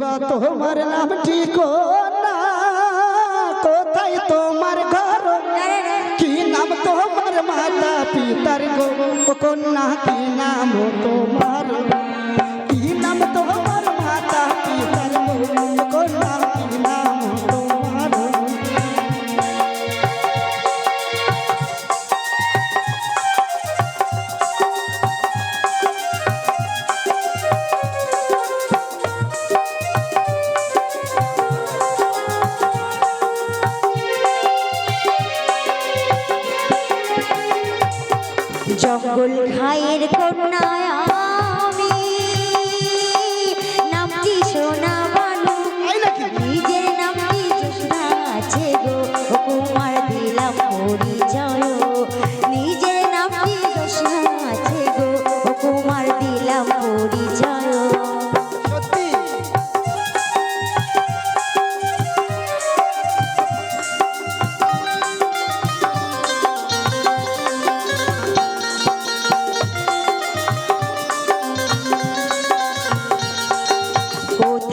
বা তোমার নাম ঠিক না। কোথায় তোমার ঘর? কি নাম তোমার মাতা পিতার গো? কন্যা, কি নাম তোমার? কি নাম তোমার জঙ্গল ভাইয়ের কন্যায়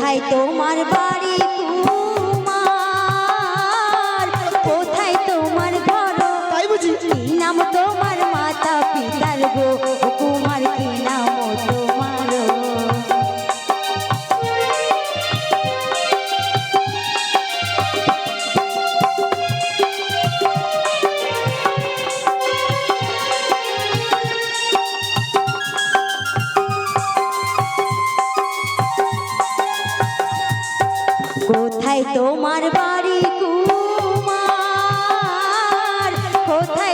কোথায় তোমার বাড়ি কুমার? কোথায় তোমার ঘর? নাম তোমার মাতা পিতার গো? কোথায় তোমার বাড়ি কুমার? কোথায়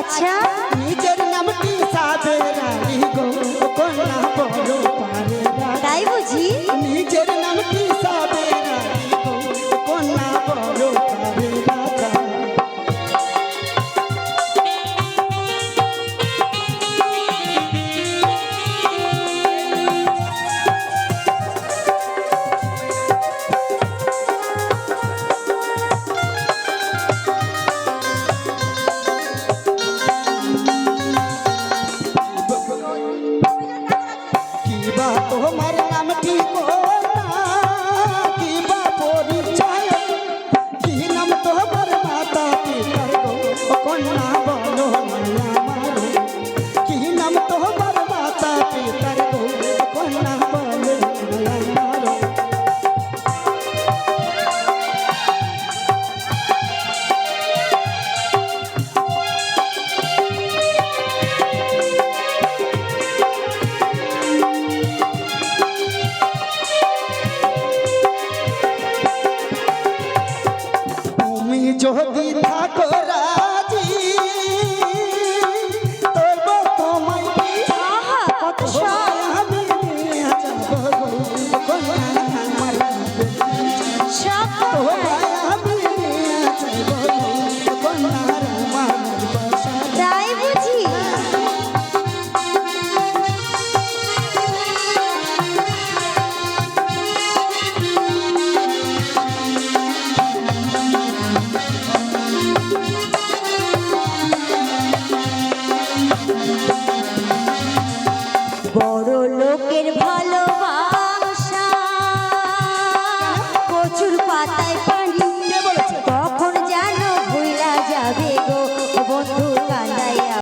আচ্ছা। নিজের যদি থাকো রাজি তবে তোমায় আহা কত আমি যাব গো কোন আমার সব তোমায়